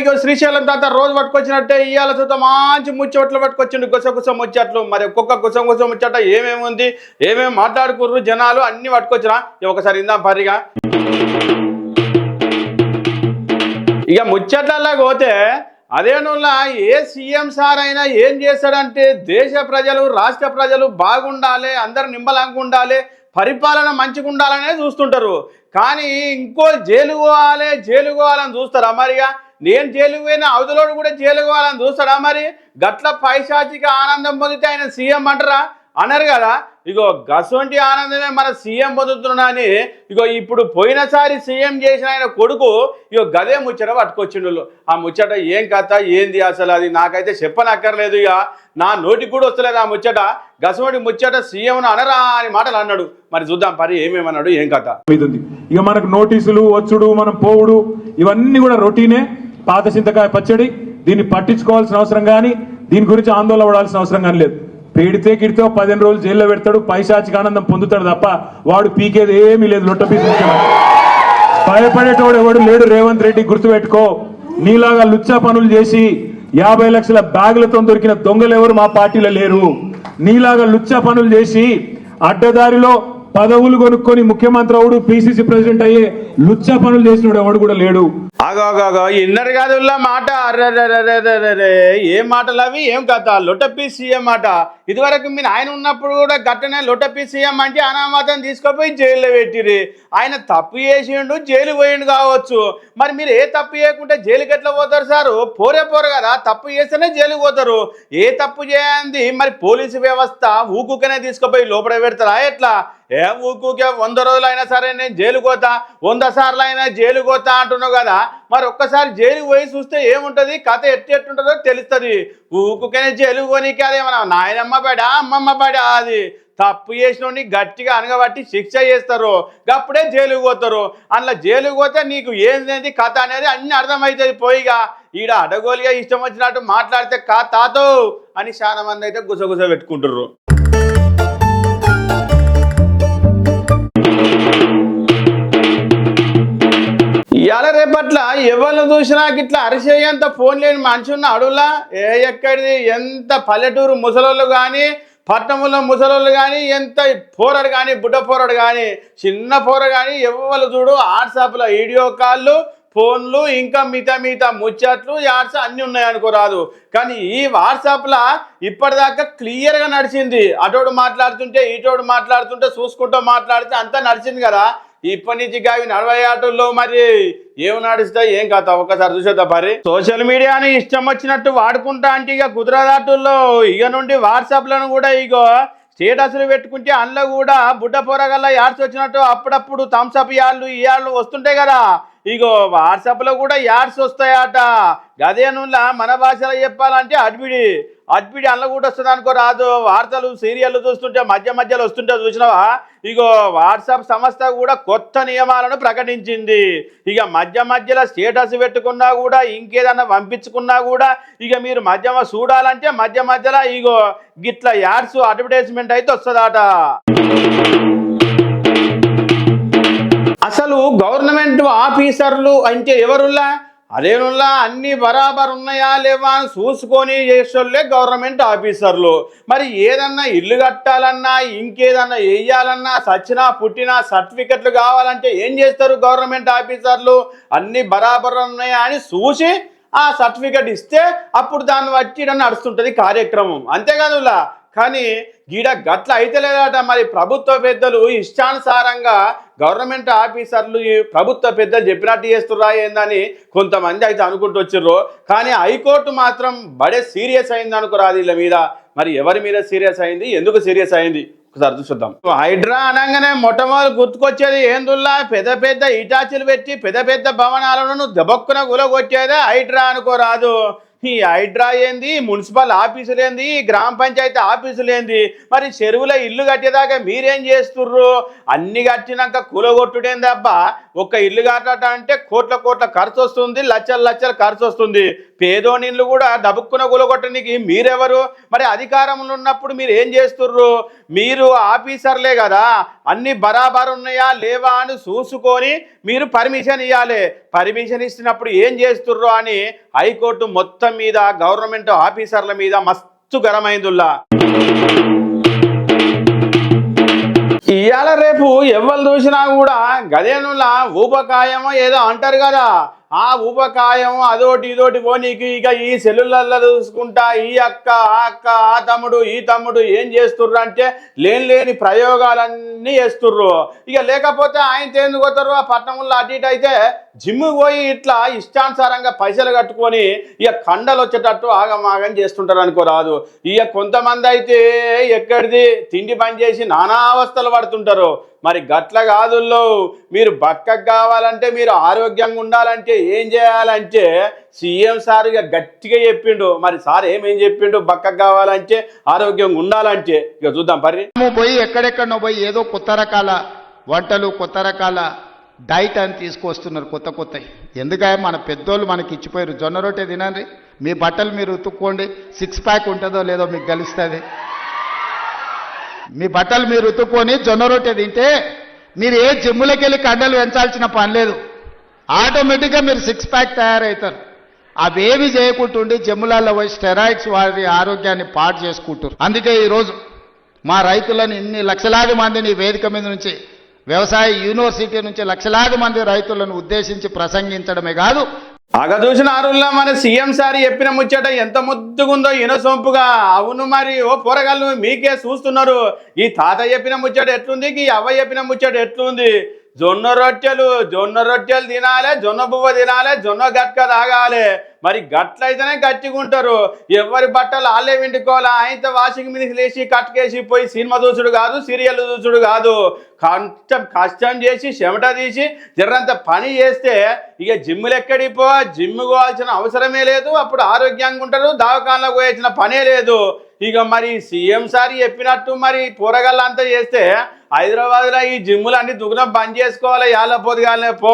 ఇక శ్రీశైలం తాత రోజు పట్టుకొచ్చినట్టే ఇవాళ చూద్దాం. మంచి ముచ్చట్లు పట్టుకొచ్చిండు. గుసగుసం ముచ్చట్లు. మరి ఒక్కొక్క గుసం గుసం ముచ్చట ఏమేమి ఉంది? ఏమేమి మాట్లాడుకుర్రు జనాలు? అన్ని పట్టుకొచ్చినా ఒకసారి ఇందాం పరిగా. ఇక ముచ్చట్లలో పోతే అదేనులా ఏ సీఎం సార్ అయినా ఏం చేస్తాడంటే దేశ ప్రజలు రాష్ట్ర ప్రజలు బాగుండాలి అందరు నిమ్మలంగా ఉండాలి పరిపాలన మంచిగా ఉండాలనే చూస్తుంటారు. కానీ ఇంకో జైలు పోవాలి జైలు పోవాలని చూస్తారా మరిగా? నేను జైలుకు పోయిన అవతలోడు కూడా జైలుకు పోవాలని చూస్తాడా మరి? గట్ల పైశాచిక ఆనందం పొందితే ఆయన సీఎం అంటారా? అనరు కదా. ఇగో గసొంటి ఆనందమే మన సీఎం పొందుతున్నా అని. ఇగో ఇప్పుడు పోయినసారి సీఎం చేసిన ఆయన కొడుకు ఇగో గదే ముచ్చట పట్టుకొచ్చిండు. ఆ ముచ్చట ఏం కథ? ఏంది అసలు అది? నాకైతే చెప్పనక్కర్లేదు ఇక నా నోటికి కూడా వస్తలేదు ఆ ముచ్చట. గసొంటి ముచ్చట సీఎం అనరా అని మాటలు అన్నాడు. మరి చూద్దాం పరి ఏమేమన్నాడు ఏం కథ? ఇక మనకు నోటీసులు వచ్చుడు మనం పోవుడు ఇవన్నీ కూడా రొటీనే. పాత చింతకాయ పచ్చడి దీన్ని పట్టించుకోవాల్సిన అవసరం కానీ దీని గురించి ఆందోళన పడాల్సిన అవసరం కానీ లేదు. పెడితే గిడితే పదిహేను రోజులు జైల్లో పెడతాడు పైశాచిక ఆనందం పొందుతాడు తప్ప వాడు పీకేది ఏమీ లేదు లొట్ట పీసు భయపడేటోడు ఎవడు లేడు రేవంత్ రెడ్డి గుర్తుపెట్టుకో. నీలాగా లుచ్చా పనులు చేసి యాభై లక్షల బ్యాగులతో దొరికిన దొంగలు ఎవరు మా పార్టీలో లేరు. నీలాగా లుచ్చా పనులు చేసి అడ్డదారిలో పదవులు కొనుక్కొని ముఖ్యమంత్రి అవుడు పిసిసి ప్రెసిడెంట్ అయ్యే లుచ్చా పనులు చేసినాడు ఎవడు కూడా లేడు. ఆగోగోగో ఇన్నర్ కాదు మాట. ఏం మాటలు అవి? ఏం కథ? లొటపి సీఎం మాట. ఇదివరకు మీరు ఆయన ఉన్నప్పుడు కూడా గట్టనే లొటపి సీఎం అంటే అనామతం తీసుకుపోయి జైల్లో పెట్టిరి ఆయన తప్పు చేసిండు జైలు పోయిండు కావచ్చు. మరి మీరు ఏ తప్పు చేయకుంటే జైలుకి ఎట్లా పోతారు సారు? పోరే పోరు కదా తప్పు చేస్తేనే జైలుకి పోతారు. ఏ తప్పు చేయంది? మరి పోలీసు వ్యవస్థ ఊకుకనే తీసుకుపోయి లోపల పెడతారా? ఎట్లా? ఏ ఊకుకే వంద రోజులు అయినా సరే నేను జైలు కోతా వంద సార్లు అయినా జైలు పోతా అంటున్నావు కదా? మరి ఒక్కసారి జైలు పోయి చూస్తే ఏముంటది? కథ ఎట్టి ఎట్టుంటుందో తెలుస్తుంది. ఊకుకనే జైలు అదే మన నాయనమ్మ బడా అమ్మమ్మ బడా అది? తప్పు చేసినోడిని గట్టిగా అనగబట్టి శిక్ష చేస్తారు. అప్పుడే జైలుకి పోతారు. అందులో జైలుకి పోతే నీకు ఏంది కథ అనేది అన్ని అర్థమవుతుంది పోయిగా. ఈడ అడగోలుగా ఇష్టం వచ్చినట్టు మాట్లాడితే కా తాతో అని చాలా మంది అయితే గుసగుస పెట్టుకుంటారు చూసినా ఇట్లా అరిసేయంత ఫోన్ లేని మనిషి ఉన్న అడవులా ఏ ఎక్కడిది? ఎంత పల్లెటూరు ముసలోళ్ళు కానీ పట్టణంలో ముసలోళ్ళు కానీ ఎంత పోరడు కానీ బుడ్డ పోరడు కానీ చిన్న పోర కానీ ఎవరు చూడు వాట్సాప్లో వీడియో కాళ్ళు ఫోన్లు ఇంకా మిగతా మిగతా ముచ్చట్లు యాడ్స్ అన్నీ ఉన్నాయనుకోరాదు కానీ ఈ వాట్సాప్లో ఇప్పటిదాకా క్లియర్గా నడిచింది. అటోడు మాట్లాడుతుంటే ఇటోడు మాట్లాడుతుంటే చూసుకుంటూ మాట్లాడితే అంతా నడిచింది కదా. ఇప్పటి నుంచి అవి నలభై ఆటల్లో మరి ఏం నడుస్తా ఏం కథ? ఒక్కసారి చూసేద్దాం మరి. సోషల్ మీడియాని ఇష్టం వచ్చినట్టు వాడుకుంటా అంటే ఇక కుదరదాటుల్లో ఇక నుండి వాట్సాప్లను కూడా ఇగో స్టేటస్లు పెట్టుకుంటే అందులో కూడా బుడ్డ పొరగల్లా యాడ్స్ వచ్చినట్టు అప్పుడప్పుడు థమ్స్అప్ యాళ్ళు ఈ యాళ్ళు వస్తుంటాయి కదా. ఇగో వాట్సాప్లో కూడా యాడ్స్ వస్తాయట. గదే నుల్లా మన భాషలో చెప్పాలంటే అడ్బిడి అడ్బిడి అందులో కూడా వస్తుంది అనుకో రాదు. వార్తలు సీరియల్లు చూస్తుంటే మధ్య మధ్యలో వస్తుంటే చూసినావా? ఇగో వాట్సాప్ సంస్థ కూడా కొత్త నియమాలను ప్రకటించింది. ఇక మధ్య మధ్యలో స్టేటస్ పెట్టుకున్నా కూడా ఇంకేదన్నా పంపించుకున్నా కూడా ఇక మీరు మధ్య చూడాలంటే మధ్య మధ్యలో ఇగో గిట్ల యాడ్స్ అడ్వర్టైజ్మెంట్ అయితే వస్తుందట. అసలు గవర్నమెంట్ ఆఫీసర్లు అంటే ఎవరుల్లా? అదేనుల్లా అన్ని బరాబర్ ఉన్నాయా లేవా అని చూసుకొని చేసేళ్ళే గవర్నమెంట్ ఆఫీసర్లు. మరి ఏదన్నా ఇల్లు కట్టాలన్నా ఇంకేదన్నా వేయాలన్నా సచ్చినా పుట్టినా సర్టిఫికెట్లు కావాలంటే ఏం చేస్తారు గవర్నమెంట్ ఆఫీసర్లు? అన్ని బరాబర్ ఉన్నాయా అని చూసి ఆ సర్టిఫికెట్ ఇస్తే అప్పుడు దాన్ని బట్టి నడుస్తుంటుంది కార్యక్రమం. అంతేకాదులా కానీ గీడ గట్ల అయితే లేదట మరి ప్రభుత్వ పెద్దలు ఇష్టానుసారంగా గవర్నమెంట్ ఆఫీసర్లు ప్రభుత్వ పెద్దలు చెప్పినట్టు చేస్తురా ఏందని కొంతమంది అయితే అనుకుంటూ వచ్చిర్రు. కానీ హైకోర్టు మాత్రం బడే సీరియస్ అయింది అనుకోరాదు వీళ్ళ మీద. మరి ఎవరి మీద సీరియస్ అయింది? ఎందుకు సీరియస్ అయింది? ఒకసారి చూద్దాం. హైడ్రా అనగానే మొట్టమొదటి గుర్తుకొచ్చేది ఏందుల్లా? పెద్ద పెద్ద ఇటాచీలు పెట్టి పెద్ద పెద్ద భవనాలను దెబ్బక్కున గులగొచ్చేదే హైడ్రా అనుకోరాదు. ఈ హైడ్రా ఏంది? మున్సిపల్ ఆఫీసులు ఏంది? గ్రామ పంచాయతీ ఆఫీసులు ఏంది? మరి చెరువుల ఇల్లు కట్టేదాకా మీరేం చేస్తుర్రు? అన్ని కట్టినాక కూలగొట్టుడేం తప్ప ఒక ఇల్లు కట్టట అంటే కోట్ల కోట్ల ఖర్చు వస్తుంది లక్షల లక్షల ఖర్చు వస్తుంది పేదోనిళ్ళు కూడా దబుక్కున గులగొట్టడానికి మీరెవరు? మరి అధికారంలో ఉన్నప్పుడు మీరు ఏం చేస్తుర్రు? మీరు ఆఫీసర్లే కదా అన్ని బరాబర్ ఉన్నాయా లేవా అని చూసుకొని మీరు పర్మిషన్ ఇవ్వాలి పర్మిషన్ ఇచ్చినప్పుడు ఏం చేస్తుర్రు అని హైకోర్టు మొత్తం మీద గవర్నమెంట్ ఆఫీసర్ల మీద మస్తు గరమైందుల్లా ఇవాళ రేపు ఎవరు చూసినా కూడా గదేనులా ఊపకాయమో ఏదో అంటారు కదా. ఆ ఉపకాయం అదోటి ఇదోటి పోనీకి ఇక ఈ సెల్లులలో చూసుకుంటా ఈ అక్క ఆ అక్క ఆ తమ్ముడు ఈ తమ్ముడు ఏం చేస్తుర్రు అంటే లేని లేని ప్రయోగాలన్నీ చేస్తుర్రు. ఇక లేకపోతే ఆయన ఎందుకు పోతారు? ఆ పట్టణంలో అటు ఇటు అయితే జిమ్ పోయి ఇట్లా ఇష్టానుసారంగా పైసలు కట్టుకొని ఇక కండలు వచ్చేటట్టు ఆగమాగం చేస్తుంటారు అనుకోరాదు ఇక కొంతమంది అయితే ఎక్కడిది? తిండి పని చేసి నానా అవస్థలు పడుతుంటారు. మరి గట్ల కాదుల్లో మీరు బక్కకు కావాలంటే మీరు ఆరోగ్యంగా ఉండాలంటే ఏం చేయాలంటే సీఎం సార్ ఇక గట్టిగా చెప్పిండు. మరి సార్ ఏమేం చెప్పిండు? బక్కకు కావాలంటే ఆరోగ్యంగా ఉండాలంటే ఇక చూద్దాం పరి పోయి ఎక్కడెక్కడనో పోయి ఏదో కొత్త రకాల వంటలు కొత్త రకాల డైట్ అని తీసుకొస్తున్నారు కొత్త కొత్తవి ఎందుకంటే మన పెద్దోళ్ళు మనకి ఇచ్చిపోయారు. జొన్న రొట్టె తినండి. మీ బట్టలు మీరు ఉతుక్కోండి. సిక్స్ ప్యాక్ ఉంటుందో లేదో మీకు తెలుస్తుంది. మీ బట్టలు మీరు ఉతుక్కొని జొన్న రొట్టె తింటే మీరు ఏ జిమ్ములకి వెళ్ళి కండలు పెంచాల్సిన పని లేదు. ఆటోమేటిక్గా మీరు సిక్స్ ప్యాక్ తయారవుతారు. అవేవి చేయకుంటుండి జిమ్ములలో పోయి స్టెరాయిడ్స్ వారి ఆరోగ్యాన్ని పాటు చేసుకుంటారు అందుకే ఈరోజు మా రైతులను ఇన్ని లక్షలాది మందిని వేదిక మీద నుంచి వ్యవసాయ యూనివర్సిటీ నుంచి లక్షలాది మంది రైతులను ఉద్దేశించి ప్రసంగించడమే కాదు అగ చూసిన అరుల్లో మన సీఎం సారి చెప్పిన ముచ్చట ఎంత ముద్దుగుందో ఇనసొంపుగా. అవును మరి ఓ పొరగాళ్ళు మీకే చూస్తున్నారు. ఈ తాత చెప్పిన ముచ్చట ఎట్లుంది? ఈ అవ్వ చెప్పిన ముచ్చట ఎట్లుంది? జొన్న రొట్టెలు జొన్న రొట్టెలు తినాలి జొన్న బువ్వ తినాలి జొన్న గట్క తాగాలి. మరి గట్లయితేనే గట్టిగా ఉంటారు ఎవరి బట్టలు వాళ్ళే విండుకోవాలా ఆయనతో వాషింగ్ మిషన్ లేచి కట్టుకేసి పోయి సినిమా చూసుడు కాదు సీరియల్ చూసుడు కాదు. కష్టం కష్టం చేసి చెమట తీసి జర్రంత పని చేస్తే ఇక జిమ్ములు ఎక్కడికి పో జిమ్ పోవాల్సిన అవసరమే లేదు. అప్పుడు ఆరోగ్యంగా ఉంటారు. దవాఖానలో పోయాల్సిన పనే లేదు. ఇక మరి సీఎం సార్ చెప్పినట్టు మరి పోరగాళ్ళంతా చేస్తే హైదరాబాద్లో ఈ జిమ్లు అన్ని దుగ్నం బంద్ చేసుకోవాలి. యాల కానీ పో